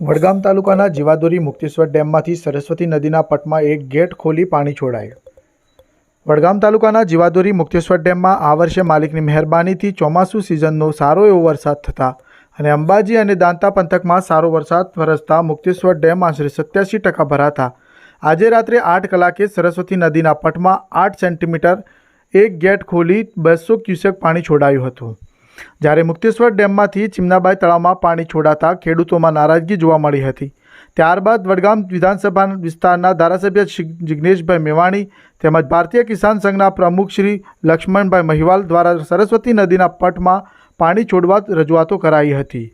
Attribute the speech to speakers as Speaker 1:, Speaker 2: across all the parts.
Speaker 1: વડગામ તાલુકાના જીવાદોરી મુક્તેશ્વર ડેમમાંથી સરસ્વતી નદીના પટમાં એક ગેટ ખોલી પાણી છોડાયું. વડગામ તાલુકાના જીવાદોરી મુક્તેશ્વર ડેમમાં આ વર્ષે માલિકની મહેરબાનીથી ચોમાસુ સિઝનનો સારો એવો વરસાદ થતા અને અંબાજી અને દાંતા પંથકમાં સારો વરસાદ વરસતા મુક્તેશ્વર ડેમ આશરે સત્યાસી ટકા ભરાતા. આજે રાત્રે આઠ કલાકે સરસ્વતી નદીના પટમાં આઠ સેન્ટીમીટર એક ગેટ ખોલી બસો ક્યુસેક પાણી છોડાયું હતું. જ્યારે મુક્તેશ્વર ડેમમાંથી ચિમનાબાઈ તળાવમાં પાણી છોડાતા ખેડૂતોમાં નારાજગી જોવા મળી હતી. ત્યારબાદ વડગામ વિધાનસભા વિસ્તારના ધારાસભ્ય જિગ્નેશભાઈ મેવાણી તેમજ ભારતીય કિસાન સંઘના પ્રમુખ શ્રી લક્ષ્મણભાઈ મહિવાલ દ્વારા સરસ્વતી નદીના પટમાં પાણી છોડવા રજૂઆતો કરાઈ હતી.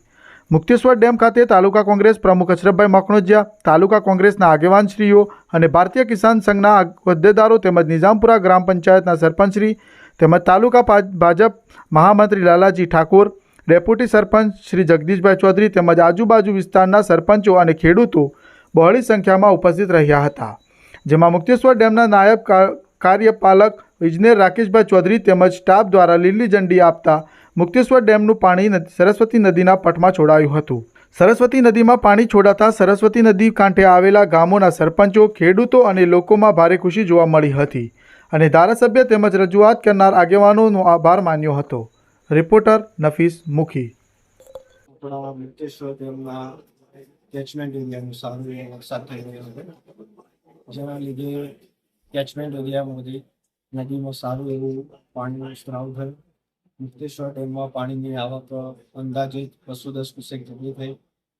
Speaker 1: મુક્તેશ્વર ડેમ ખાતે તાલુકા કોંગ્રેસ પ્રમુખ અશરફભાઈ મકણોજિયા તાલુકા કોંગ્રેસના આગેવાનશ્રીઓ અને ભારતીય કિસાન સંઘના હોદ્દેદારો તેમજ નિઝામપુરા ગ્રામ પંચાયતના સરપંચશ્રી તેમજ તાલુકા ભાજપ મહામંત્રી લાલાજી ઠાકોર, ડેપ્યુટી સરપંચ શ્રી જગદીશભાઈ ચૌધરી તેમજ આજુબાજુ વિસ્તારના સરપંચો અને ખેડૂતો બહોળી સંખ્યામાં ઉપસ્થિત રહ્યા હતા. જેમાં મુક્તેશ્વર ડેમના નાયબ કાર્યપાલક ઇજનેર રાકેશભાઈ ચૌધરી તેમજ સ્ટાફ દ્વારા લીલી ઝંડી આપતા મુક્તેશ્વર ડેમનું પાણી સરસ્વતી નદીના પટમાં છોડાયું હતું. સરસ્વતી નદીમાં પાણી છોડાતા સરસ્વતી નદી કાંઠે આવેલા ગામોના સરપંચો, ખેડૂતો અને લોકોમાં ભારે ખુશી જોવા મળી હતી. અને ધારાસભ્ય તેમજ રજૂઆત કરનાર આગેવાનોનો આભાર માન્યો હતો. રિપોર્ટર નફીસ મુખી.
Speaker 2: કેચમેન્ટ એરિયાનું સારું વરસાદ થઈ રહ્યો છે. જેના લીધે કેચમેન્ટ એરિયામાંથી નદીમાં સારું એવું પાણીનું સ્ત્રાવ થયું. મુક્તેશ્વર ડેમમાં પાણીની આવક અંદાજિત બસો દસ ક્યુસેક જેટલી થઈ.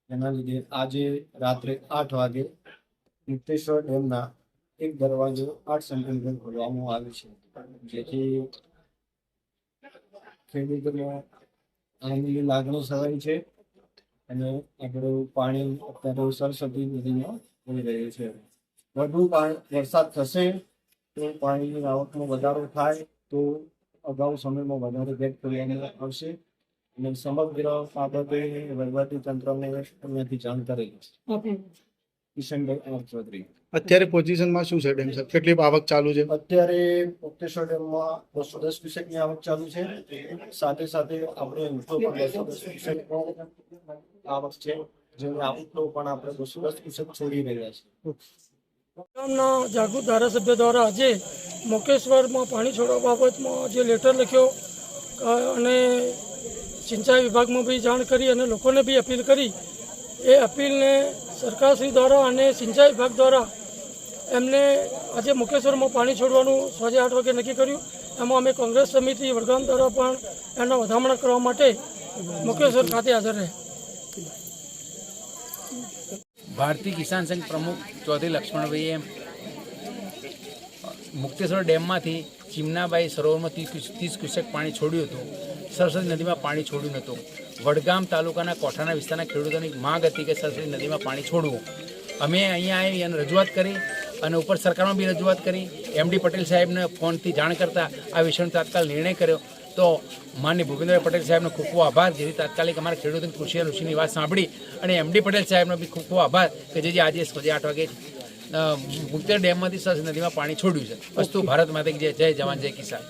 Speaker 2: એના લીધે આજે રાત્રે આઠ વાગે મુક્તેશ્વર ડેમના એક દરવાજો આઠ સેન્ટીમીટર ખોલવામાં આવે છે. જેથી ખેડૂતોમાં લાગણી છવાઈ છે અને આપણું પાણી અત્યારે સરસ્વતી નદીમાં વહી રહ્યું છે. વધુ વરસાદ થશે તો પાણીની આવકમાં વધારો થાય તો અગાઉ સમયમાં વધારે ભેટ ખોલવામાં આવશે. અને સમગ્ર બાબતે વહીવટી તંત્રને અહીંયાથી જાણ કરેલી કિશનભાઈ આર ચૌધરી.
Speaker 1: અત્યારે પોઝિશનમાં શું છે ડેમ સાહેબ? કેટલી આવક ચાલુ છે?
Speaker 2: અત્યારે મુક્તેશ્વર ડેમમાં બસો દસ ક્યુસેકની આવક ચાલુ છે. સાથે સાથે આપણે ઊંચો પણ બસો દસ ક્યુસેકનો આવક છે. જેની આવકનો પણ આપણે બસો દસ ક્યુસેક છોડી રહ્યા છીએ.
Speaker 3: ગામના જાગૃત ધારાસભ્ય દ્વારા આજે મોકેશ્વરમાં પાણી છોડવા બાબતમાં જે લેટર લખ્યો અને સિંચાઈ વિભાગમાં બી જાણ કરી અને લોકોને બી અપીલ કરી. એ અપીલને સરકારશ્રી દ્વારા અને સિંચાઈ વિભાગ દ્વારા એમને આજે મુકેશ્વરમાં પાણી છોડવાનું સાંજે આઠ વાગે નક્કી કર્યું. એમાં અમે કોંગ્રેસ સમિતિ, વડગામ દ્વારા પણ એના વધામણા કરવા માટે મુકેશ્વર ખાતે હાજર રહે.
Speaker 4: ભારતીય કિસાન સંઘ પ્રમુખ ચૌધરી લક્ષ્મણભાઈએ મુક્તેશ્વર ડેમમાંથી ચીમનાબાઈ સરોવરમાં ત્રીસ ત્રીસ ક્યુસેક પાણી છોડ્યું હતું. સરસ્વતી નદીમાં પાણી છોડ્યું નહોતું. વડગામ તાલુકાના કોઠાના વિસ્તારના ખેડૂતોની માંગ હતી કે સરસ્વતી નદીમાં પાણી છોડવું. અમે અહીંયા આવી અને રજૂઆત કરી અને ઉપર સરકારમાં બી રજૂઆત કરી. એમડી પટેલ સાહેબને ફોનથી જાણ કરતા આ વિષયનો તાત્કાલ નિર્ણય કર્યો. તો માન્ય ભૂપેન્દ્ર પટેલ સાહેબનો ખૂબ ખૂબ આભાર, જેથી તાત્કાલિક અમારા ખેડૂતોની કૃષિ ઋષિની વાત સાંભળી અને એમડી પટેલ સાહેબનો બી ખૂબ ખૂબ આભાર કે જે જે આજે સાંજે આઠ વાગે મુક્તેર ડેમમાંથી સરસ નદીમાં પાણી છોડ્યું છે. વસ્તુ ભારત જય જય જવાન, જય કિસાન.